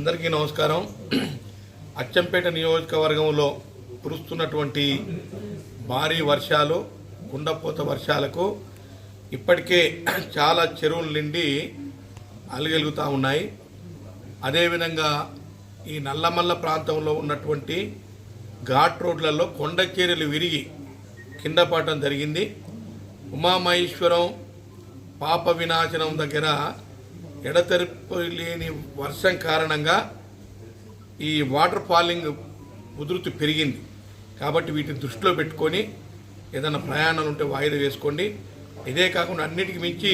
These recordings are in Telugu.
అందరికీ నమస్కారం. అచ్చంపేట నియోజకవర్గంలో కురుస్తున్నటువంటి భారీ వర్షాలు కుండపోత వర్షాలకు ఇప్పటికే చాలా చెరువులు నిండి అలగలుగుతూ ఉన్నాయి. అదేవిధంగా ఈ నల్లమల్ల ప్రాంతంలో ఉన్నటువంటి ఘాట్ రోడ్లలో కొండ విరిగి కింద పడటం జరిగింది. ఉమామహేశ్వరం పాప వినాశనం దగ్గర ఎడతెరిపి లేని వర్షం కారణంగా ఈ వాటర్ ఫాలింగ్ ఉధృతి పెరిగింది. కాబట్టి వీటిని దృష్టిలో పెట్టుకొని ఏదైనా ప్రయాణాలు ఉంటే వాయిదా వేసుకోండి. ఇదే కాకుండా అన్నిటికి మించి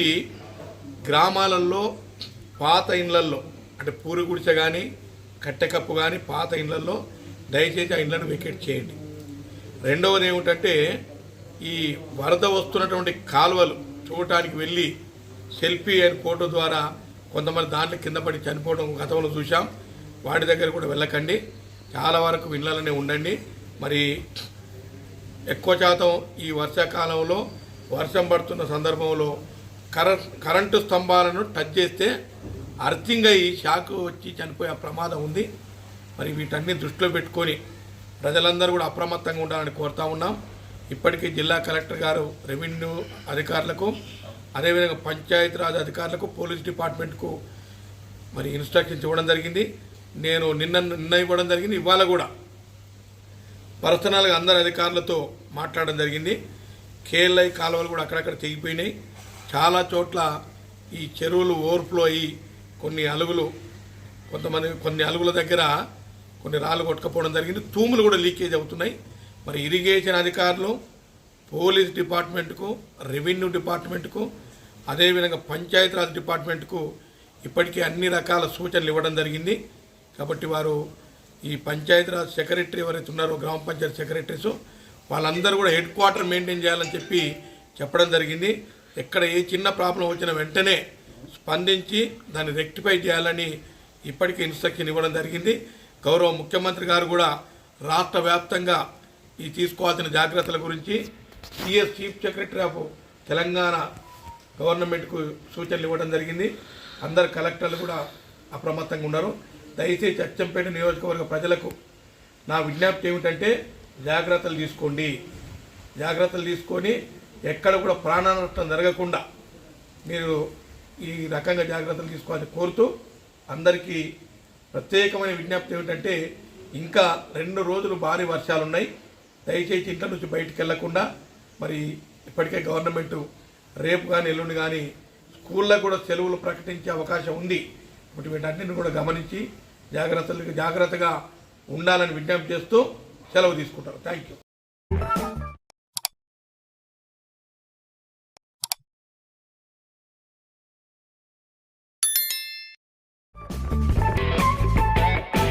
గ్రామాలలో పాత ఇండ్లల్లో అంటే పూరి గుడిసె కానీ కట్టెకప్పు కానీ పాత ఇండ్లల్లో దయచేసి ఆ ఇండ్లను వెకేట్ చేయండి. రెండవది ఏమిటంటే ఈ వరద వస్తున్నటువంటి కాలువలు చూడటానికి వెళ్ళి సెల్ఫీ అండ్ ఫోటో ద్వారా కొంతమంది దాంట్లో కింద పడి చనిపోవడం గతంలో చూసాం వాటి దగ్గర కూడా వెళ్ళకండి. చాలా వరకు ఇళ్ళలోనే ఉండండి. మరి ఎక్కువ శాతం ఈ వర్షాకాలంలో వర్షం పడుతున్న సందర్భంలో కరెంట్ కరెంటు స్తంభాలను టచ్ చేస్తే అర్థింగ్ అయ్యి షాక్ వచ్చి చనిపోయే ప్రమాదం ఉంది. మరి వీటన్ని దృష్టిలో పెట్టుకొని ప్రజలందరూ కూడా అప్రమత్తంగా ఉండాలని కోరుతా ఉన్నాం. ఇప్పటికీ జిల్లా కలెక్టర్ గారు రెవెన్యూ అధికారులకు అదేవిధంగా పంచాయతీరాజ్ అధికారులకు పోలీస్ డిపార్ట్మెంట్కు మరి ఇన్స్ట్రక్షన్స్ ఇవ్వడం జరిగింది. నేను నిన్న నిన్న ఇవ్వడం జరిగింది. ఇవాళ కూడా పర్సనల్గా అందరు అధికారులతో మాట్లాడడం జరిగింది. కేఎల్ఐ కాలువలు కూడా అక్కడక్కడ తెగిపోయినాయి. చాలా చోట్ల ఈ చెరువులు ఓవర్ఫ్లో అయ్యి కొన్ని అలుగులు కొంతమంది కొన్ని అలుగుల దగ్గర కొన్ని రాళ్ళు కొట్టుకపోవడం జరిగింది. తూములు కూడా లీకేజ్ అవుతున్నాయి. మరి ఇరిగేషన్ అధికారులు పోలీస్ డిపార్ట్మెంట్కు రెవెన్యూ డిపార్ట్మెంట్కు అదేవిధంగా పంచాయతీరాజ్ డిపార్ట్మెంట్కు ఇప్పటికే అన్ని రకాల సూచనలు ఇవ్వడం జరిగింది. కాబట్టి వారు ఈ పంచాయతీరాజ్ సెక్రటరీ ఎవరైతే ఉన్నారో గ్రామ పంచాయతీ సెక్రటరీస్ వాళ్ళందరూ కూడా హెడ్ క్వార్టర్ మెయింటైన్ చేయాలని చెప్పి చెప్పడం జరిగింది. ఎక్కడ ఏ చిన్న ప్రాబ్లం వచ్చినా వెంటనే స్పందించి దాన్ని రెక్టిఫై చేయాలని ఇప్పటికే ఇన్స్ట్రక్షన్ ఇవ్వడం జరిగింది. గౌరవ ముఖ్యమంత్రి గారు కూడా రాష్ట్ర వ్యాప్తంగా ఈ తీసుకోవాల్సిన జాగ్రత్తల గురించి CS chief secretary of Telangana గవర్నమెంట్కు సూచనలు ఇవ్వడం జరిగింది. అందరు కలెక్టర్లు కూడా అప్రమత్తంగా ఉన్నారు. దయచేసి అచ్చంపేట నియోజకవర్గ ప్రజలకు నా విజ్ఞప్తి ఏమిటంటే జాగ్రత్తలు తీసుకోండి. జాగ్రత్తలు తీసుకొని ఎక్కడ కూడా ప్రాణ నష్టం జరగకుండా మీరు ఈ రకంగా జాగ్రత్తలు తీసుకోవాలని కోరుతూ అందరికీ ప్రత్యేకమైన విజ్ఞప్తి ఏమిటంటే ఇంకా రెండు రోజులు భారీ వర్షాలు ఉన్నాయి దయచేసి ఇంట్లో నుంచి బయటికి వెళ్ళకుండా మరి ఇప్పటికే గవర్నమెంట్ రేపు కానీ ఎల్లుండి కానీ స్కూల్లో కూడా సెలవులు ప్రకటించే అవకాశం ఉంది. కాబట్టి వీటన్నిటిని కూడా గమనించి జాగ్రత్తలు జాగ్రత్తగా ఉండాలని విజ్ఞప్తి చేస్తూ సెలవు తీసుకుంటారు. Thank you